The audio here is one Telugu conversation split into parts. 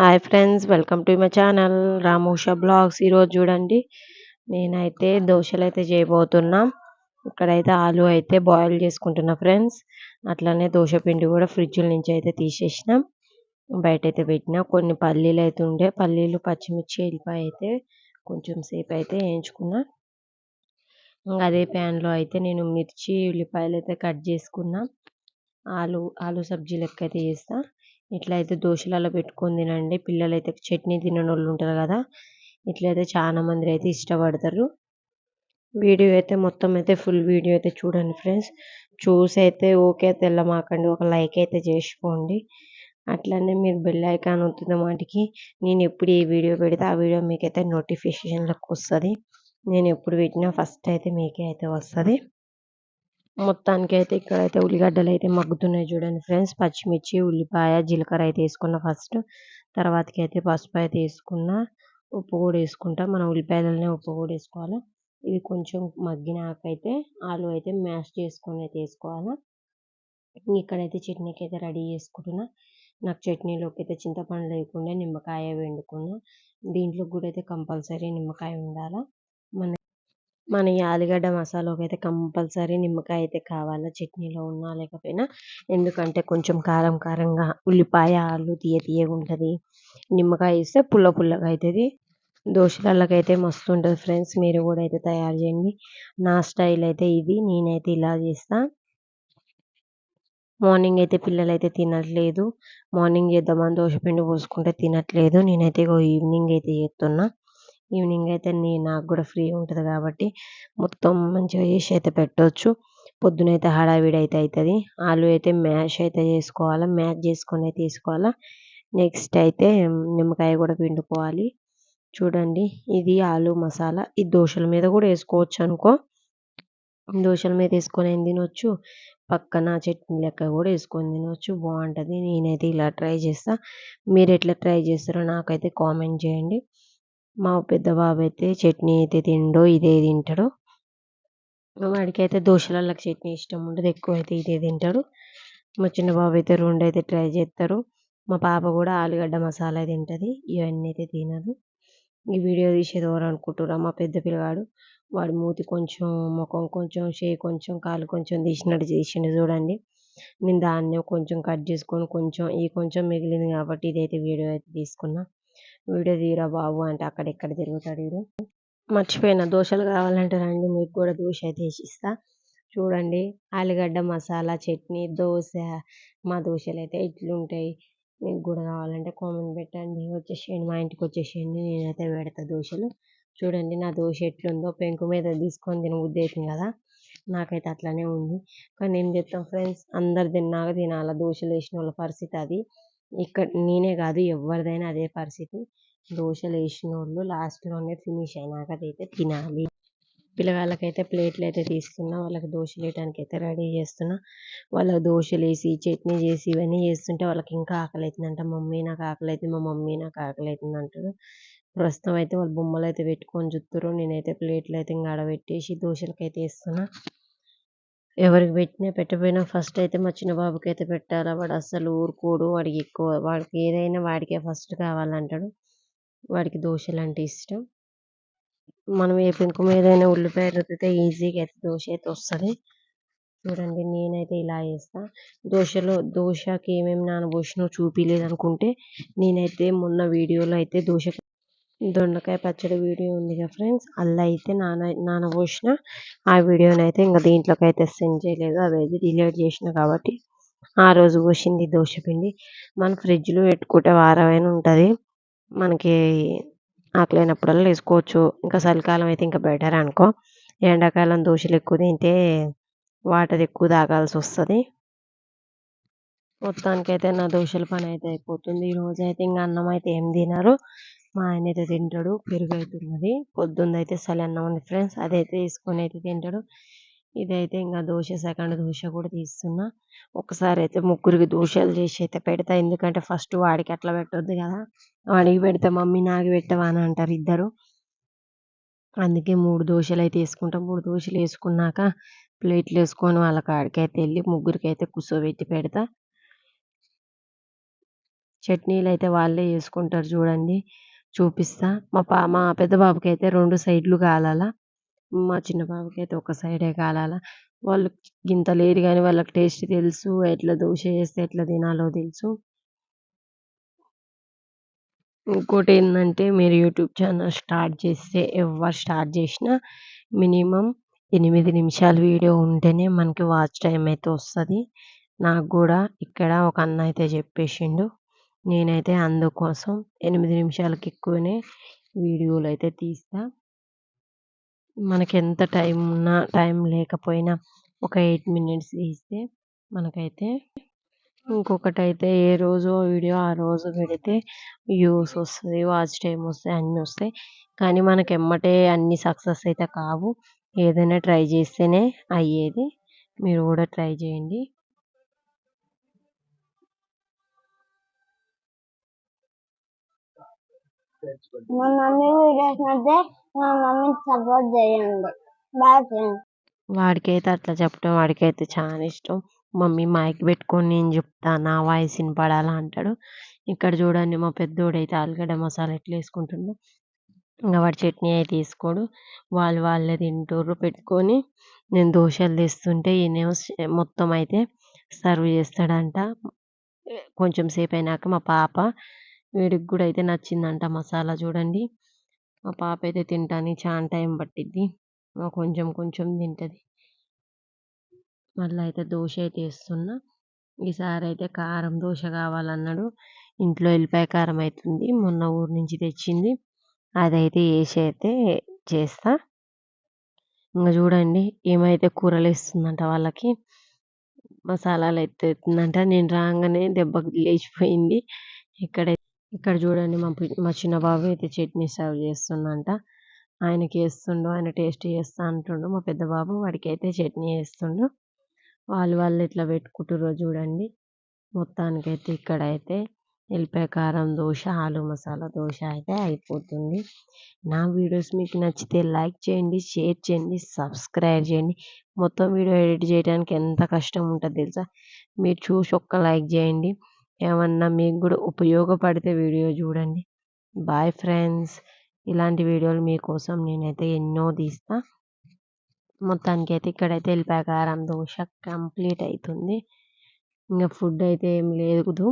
Hi friends welcome to my channel Ramusha blogs ఈరోజు చూడండి నేనైతే దోశలు అయితే చేయబోతున్నా. ఇక్కడైతే ఆలు అయితే బాయిల్ చేసుకుంటున్నా ఫ్రెండ్స్ అట్లనే దోశ పిండి కూడా ఫ్రిడ్జ్ నుంచి అయితే తీసేసిన. బయట అయితే పెట్టిన కొన్ని పల్లీలు అయితే ఉండే. పల్లీలు పచ్చిమిర్చి వెళ్ళిపోయి అయితే కొంచెం సేపు అయితే వేయించుకున్నా. అదే ప్యాన్లో అయితే నేను మిర్చి ఉల్లిపాయలు అయితే కట్ చేసుకున్నా. ఆలు ఆలు సబ్జీ లెక్క అయితే చేస్తాను ఇట్లా అయితే దోశలలో పెట్టుకొని తినండి. పిల్లలు అయితే చట్నీ తినని వాళ్ళు ఉంటారు కదా. ఇట్లయితే చాలా మంది అయితే ఇష్టపడతారు. వీడియో అయితే మొత్తం అయితే ఫుల్ వీడియో అయితే చూడండి ఫ్రెండ్స్ చూసి అయితే ఓకే తెల్లమాకండి ఒక లైక్ అయితే చేసుకోండి. అట్లనే మీరు బెల్ ఐకాన్ అవుతుంది మాటికి. నేను ఎప్పుడు ఏ వీడియో పెడితే ఆ వీడియో మీకైతే నోటిఫికేషన్లకు వస్తుంది. నేను ఎప్పుడు పెట్టినా ఫస్ట్ అయితే మీకే అయితే వస్తుంది. మొత్తానికి అయితే ఇక్కడైతే ఉల్లిగడ్డలు అయితే మగ్గుతున్నాయి చూడండి ఫ్రెండ్స్. పచ్చిమిర్చి ఉల్లిపాయ జీలకర్ర అయితే వేసుకున్న ఫస్ట్. తర్వాతకి అయితే పసుపు అయితే వేసుకున్న. ఉప్పు కూడా వేసుకుంటాం. మనం ఉల్లిపాయలనే ఉప్పు కూడా వేసుకోవాలి. ఇవి కొంచెం మగ్గినాకైతే ఆలు అయితే మ్యాష్ చేసుకొని అయితే వేసుకోవాలి. ఇక్కడైతే చట్నీకి అయితే రెడీ చేసుకుంటున్నా. నాకు చట్నీలోకి అయితే చింతపండు లేకుండా నిమ్మకాయ వండుకున్నా దీంట్లో కూడా అయితే కంపల్సరీ నిమ్మకాయ ఉండాలి. మన ఈ ఆలుగడ్డ మసాలాకి అయితే కంపల్సరీ నిమ్మకాయ అయితే కావాలి? చట్నీలో ఉన్నా లేకపోయినా. ఎందుకంటే కొంచెం కారం కారంగా ఉల్లిపాయ ఆలు తీయ తీయగా ఉంటుంది. నిమ్మకాయ వేస్తే పుల్ల పుల్లగా అవుతుంది దోశలకి అయితే మస్తు ఉంటుంది ఫ్రెండ్స్. మీరు కూడా అయితే తయారు చేయండి. నా స్టైల్ అయితే ఇది. నేనైతే ఇలా చేస్తా. మార్నింగ్ అయితే పిల్లలు అయితే తినట్లేదు. మార్నింగ్ చేద్దామని దోశ పిండి పోసుకుంటే తినట్లేదు. నేనైతే ఈవినింగ్ అయితే చేస్తున్నా. ఈవినింగ్ అయితే నేను నాకు కూడా ఫ్రీ ఉంటుంది కాబట్టి మొత్తం మంచిగా చేసి అయితే పెట్టవచ్చు పొద్దునైతే హడావిడి అయితే అవుతుంది ఆలు అయితే మ్యాష్ అయితే చేసుకోవాలి మ్యాష్ చేసుకొని అయితే తీసుకోవాలా. నెక్స్ట్ అయితే నిమ్మకాయ కూడా పిండుకోవాలి. చూడండి ఇది ఆలు మసాలా. ఈ దోశల మీద కూడా వేసుకోవచ్చు అనుకో. దోశల మీద వేసుకొని తినొచ్చు? పక్కన చట్నీ లెక్క కూడా వేసుకొని తినవచ్చు బాగుంటుంది. నేనైతే ఇలా ట్రై చేస్తా. మీరు ఎట్లా ట్రై చేస్తారో నాకైతే కామెంట్ చేయండి. మా పెద్ద బాబు అయితే చట్నీ అయితే తిండో ఇదే తింటాడు. వాడికి అయితే చట్నీ ఇష్టం ఉండదు ఎక్కువ అయితే ఇదే తింటాడు. మా చిన్న బాబు అయితే రెండు అయితే ట్రై చేస్తారు మా పాప కూడా ఆలుగడ్డ మసాలా తింటుంది ఇవన్నీ అయితే తినదు. ఈ వీడియో తీసేది ఎవరు అనుకుంటురా మా పెద్ద పిల్లగాడు వాడి మూతి కొంచెం ముఖం కొంచెం చేయి కొంచెం కాలు కొంచెం తీసినట్టు చేసిండు చూడండి. నేను దాన్ని కొంచెం కట్ చేసుకొని కొంచెం ఈ కొంచెం మిగిలింది కాబట్టి ఇదైతే వీడియో అయితే తీసుకున్నా. వీడియో తీరా బాబు అంటే అక్కడెక్కడ తిరుగుతాడు వీడు? మర్చిపోయిన దోశలు కావాలంటే రండి మీకు కూడా దోశ అయితే వేసిస్తా చూడండి ఆలుగడ్డ మసాలా చట్నీ దోశ మా దోశలు అయితే ఇట్లుంటాయి. మీకు కూడా కావాలంటే కామెంట్ పెట్టండి. వచ్చేసేయండి మా ఇంటికి వచ్చేసేయండి నేనైతే పెడతా దోశలు. చూడండి నా దోశ ఎట్లుందో పెంకు మీద తీసుకొని తిన ఉద్దేశం కదా? నాకైతే అట్లనే ఉంది. కానీ ఏం చెప్తాం ఫ్రెండ్స్ అందరు తిన్నాక తినాల? దోశలు వేసిన వాళ్ళ పరిస్థితి అది. ఇక్కడ నేనే కాదు ఎవరిదైనా అదే పరిస్థితి. దోశలు వేసిన వాళ్ళు లాస్ట్లోనే ఫినిష్ అయినాక అయితే తినాలి. పిల్లగాళ్ళకైతే ప్లేట్లు అయితే తీసుకున్నా వాళ్ళకి దోశలు వేయడానికి అయితే రెడీ చేస్తున్నా. వాళ్ళకి దోశలు వేసి చట్నీ చేసి ఇవన్నీ చేస్తుంటే వాళ్ళకి ఇంకా ఆకలి అవుతుందంట మమ్మీ నాకు ఆకలి అవుతుంది మా మమ్మీ నాకు ఆకలి అవుతుంది అంటారు ప్రస్తుతం అయితే వాళ్ళు బొమ్మలు అయితే పెట్టుకొని చూస్తారు నేనైతే ప్లేట్లు అయితే ఇంకా ఆడబెట్టేసి దోశలకి అయితే వేస్తున్నా. ఎవరికి పెట్టినా పెట్టకపోయినా ఫస్ట్ అయితే మా చిన్న బాబుకి అయితే పెట్టాలా. వాడు అస్సలు ఊరుకోడు. వాడికి ఎక్కువ వాడికి ఏదైనా వాడికే ఫస్ట్ కావాలంటాడు. వాడికి దోశలు అంటే ఇష్టం. మనం ఏ పెంకు మీద అయినా ఉల్లిపాయ రుద్దితే ఈజీగా అయితే దోశ అయితే వస్తుంది. చూడండి నేనైతే ఇలా చేస్తా. దోశలో దోశకి ఏమేమి నానబోసినో చూపించలేదు అనుకుంటే నేనైతే మొన్న వీడియోలో అయితే దోశ దొండకాయ పచ్చడి వీడియో ఉంది కదా ఫ్రెండ్స్ అలా అయితే నాన నానబోసిన ఆ వీడియోని అయితే ఇంకా దీంట్లోకి అయితే సెండ్ చేయలేదు. అదైతే డిలీట్ చేసిన కాబట్టి ఆ రోజు పోసింది దోశ పిండి. మన ఫ్రిడ్జ్లో పెట్టుకుంటే వారమైన ఉంటుంది. మనకి ఆకలైనప్పుడల్లా వేసుకోవచ్చు. ఇంకా చలికాలం అయితే ఇంకా బెటర్ అనుకో. ఎండాకాలం దోశలు ఎక్కువ తింటే వాటర్ ఎక్కువ తాగాల్సి వస్తుంది. మొత్తానికైతే నా దోశల పని అయితే అయిపోతుంది. ఈరోజు అయితే ఇంకా అన్నం అయితే ఏం తినరు. మా ఆయన అయితే తింటాడు పెరుగు అవుతున్నది పొద్దున్న అయితే అన్నం ఉంది ఫ్రెండ్స్ అదైతే తీసుకొని అయితే తింటాడు. ఇదైతే ఇంకా దోశ సెకండ్ దోశ కూడా తీస్తున్నా. ఒకసారి అయితే ముగ్గురికి దోశలు చేసి అయితే పెడతా. ఎందుకంటే ఫస్ట్ వాడికి అట్లా పెట్టొద్దు కదా. వాడికి పెడితే మమ్మీ నాకు పెట్టవా అని అంటారు ఇద్దరు. అందుకే మూడు దోశలు అయితే వేసుకుంటాం. మూడు దోశలు వేసుకున్నాక ప్లేట్లు వేసుకొని వాళ్ళ కాడికి అయితే వెళ్ళి ముగ్గురికి అయితే కూర్చోబెట్టి పెడతా. చట్నీలు అయితే వాళ్ళే వేసుకుంటారు చూడండి. చూపిస్తా. మా పా మా పెద్ద బాబుకి అయితే రెండు సైడ్లు కాలాల. మా చిన్న బాబుకి అయితే ఒక సైడే కాలాల. వాళ్ళు ఇంత లేరు కానీ వాళ్ళకి టేస్ట్ తెలుసు ఎట్లా దోశ చేస్తే ఎట్లా తినాలో తెలుసు. ఇంకోటి ఏంటంటే మీరు యూట్యూబ్ ఛానల్ స్టార్ట్ చేస్తే ఎవరు స్టార్ట్ చేసినా మినిమం ఎనిమిది నిమిషాల వీడియో ఉంటేనే మనకి వాచ్ టైం అయితే వస్తుంది. నాకు కూడా ఇక్కడ ఒక అన్న అయితే చెప్పేసిండు. నేనైతే అందుకోసం ఎనిమిది నిమిషాలకి ఎక్కువనే వీడియోలు అయితే తీస్తా. మనకి ఎంత టైం ఉన్నా టైం లేకపోయినా ఒక ఎయిట్ మినిట్స్ తీస్తే మనకైతే ఇంకొకటి అయితే ఏ రోజు వీడియో ఆ రోజు పెడితే వ్యూస్ వస్తుంది వాచ్ టైం వస్తాయి అన్నీ వస్తాయి. కానీ మనకి ఎమ్మటే అన్ని సక్సెస్ అయితే కావు. ఏదైనా ట్రై చేస్తేనే అయ్యేది. మీరు కూడా ట్రై చేయండి. మా మమ్మీ వీడియోస్ మా సపోర్ట్ చేయండి. వాడికైతే అట్లా చెప్పడం వాడికైతే చాలా ఇష్టం. మమ్మీ మైక్ పెట్టుకొని నేను చెప్తా నా వాయిస్ వినపడాలా అంటాడు. ఇక్కడ చూడండి మా పెద్దోడైతే ఆలుగడ్డ మసాలా ఎట్లా వేసుకుంటుండో. ఇంకా వాడు చట్నీ అయితే తీసుకోడు వాళ్ళు వాళ్ళే తింటారు పెట్టుకొని. నేను దోశలు తెస్తుంటే ఈయనేమో మొత్తం అయితే సర్వ్ చేస్తాడంట. కొంచెం సేపు అయినాక మా పాప వీడికి కూడా అయితే నచ్చిందంట మసాలా చూడండి. మా పాప అయితే తింటాను చాలా టైం పట్టిద్ది. కొంచెం కొంచెం తింటుంది. మళ్ళీ అయితే దోశ అయితే వేస్తున్నా. ఈసారి అయితే కారం దోశ కావాలన్నాడు. ఇంట్లో ఎల్లిపాయ కారం అవుతుంది మొన్న ఊరు నుంచి తెచ్చింది. అదైతే వేసి అయితే చేస్తా. ఇంకా చూడండి ఏమైతే కూరలు వేస్తుందంట వాళ్ళకి. మసాలాలు ఎత్తుందంట నేను రాగానే దెబ్బకి లేచిపోయింది. ఇక్కడ ఇక్కడ చూడండి మా మా చిన్న బాబు అయితే చట్నీ సర్వ్ చేస్తుండంట ఆయనకి వేస్తుండు ఆయన టేస్ట్ చేస్తా అంటుండు. మా పెద్ద బాబు వాడికి అయితే చట్నీ వేస్తుండు వాళ్ళు వాళ్ళు ఇట్లా పెట్టుకుంటారో చూడండి. మొత్తానికైతే ఇక్కడైతే ఎల్లిపాయ కారం దోశ ఆలు మసాలా దోశ అయితే అయిపోతుంది. నా వీడియోస్ మీకు నచ్చితే లైక్ చేయండి షేర్ చేయండి సబ్స్క్రైబ్ చేయండి. మొత్తం వీడియో ఎడిట్ చేయడానికి ఎంత కష్టం ఉంటుంది తెలుసా? మీరు చూసి ఒక్క లైక్ చేయండి. ఏమన్నా మీకు కూడా ఉపయోగపడితే వీడియో చూడండి. బాయ్ ఫ్రెండ్స్ ఇలాంటి వీడియోలు మీకోసం నేనైతే ఎన్నో తీస్తా. మొత్తానికి అయితే ఇక్కడైతే వెళ్ళిపోయా కారం దోశ కంప్లీట్ అవుతుంది ఇంకా ఫుడ్ అయితే ఏం లేదు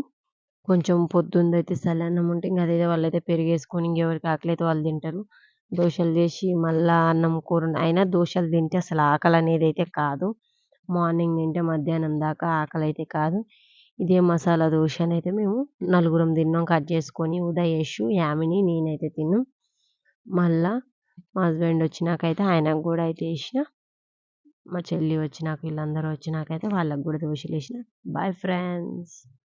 కొంచెం పొద్దుంది అయితే సలన్నం ఉంటే ఇంకా అదే వాళ్ళైతే పెరిగేసుకొని ఇంకెవరికి ఆకలి అయితే వాళ్ళు తింటారు. దోశలు చేసి మళ్ళీ అన్నం కూర అయినా దోశలు తింటే అసలు ఆకలి అనేది అయితే కాదు. మార్నింగ్ తింటే మధ్యాహ్నం దాకా ఆకలి అయితే కాదు. ఇదే మసాలా దోశనైతే మేము నలుగురం తిన్నాం. కట్ చేసుకొని ఉదయేషు యామిని నేనైతే తిన్నాం. మళ్ళా మా హస్బెండ్ వచ్చినాకైతే ఆయనకు కూడా అయితే వేసిన. మా చెల్లి వచ్చినాక వీళ్ళందరూ వచ్చినాకైతే వాళ్ళకి కూడా దోశలు వేసిన. Bye friends